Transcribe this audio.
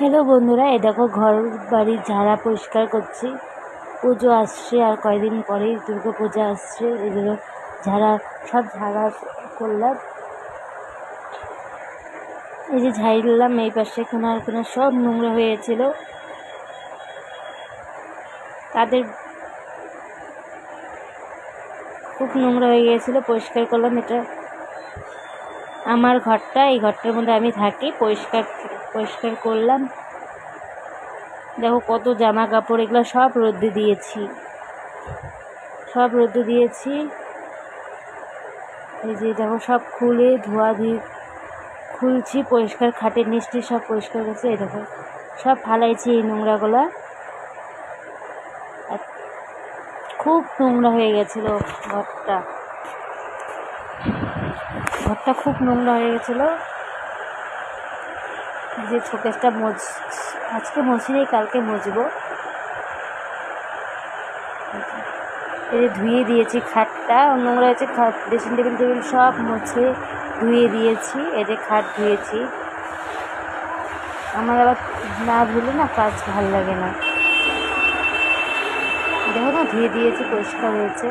Hello বন্ধুরা এই দেখো ঘর বাড়ি ঝাড়া পরিষ্কার করছি। পুজো আসছে আর কয়দিন পরেই দুর্গা পূজা আসছে। এগুলো ঝাড়া, সব ঝাড়া করলাম। এই যে ঝাড়লাম এই পাশে কোনার কোনা সব নোংরা হয়েছিল। তাদের খুব নোংরা হয়ে গিয়েছিল, পরিষ্কার করলাম এটা। আমার ঘরটা, এই ঘরটার মধ্যে আমি থাকি, পরিষ্কার পরিষ্কার করলাম। দেখো কত জামা কাপড় এগুলো সব রোদ্দে দিয়েছি। সব রোদ্দে দিয়েছি। এই যে দেখো সব খুলে ধোয়া ধুয়ে খুলছি, পরিষ্কার খাটের নিচটি সব পরিষ্কার করছি এই দেখো। সব ফালাইছি এই নোংরাগুলা। খুব নোংরা হয়ে গেছিল ঘরটা। ঘরটা খুব নোংরা হয়ে গেছিল। যে শোকেসটা মজ আজকে মজি নেই কালকে মুছবো এই ধুয়ে দিয়েছি খাটটা নোংরা হয়েছে, খাট ড্রেসিং টেবিল টেবিল সব মুছে ধুয়ে দিয়েছি, এই যে খাট ধুয়েছি। আমার আবার না ধুলে না কাজ ভালো লাগে না। দেখো না, ধুয়ে দিয়েছি, পরিষ্কার হয়েছে।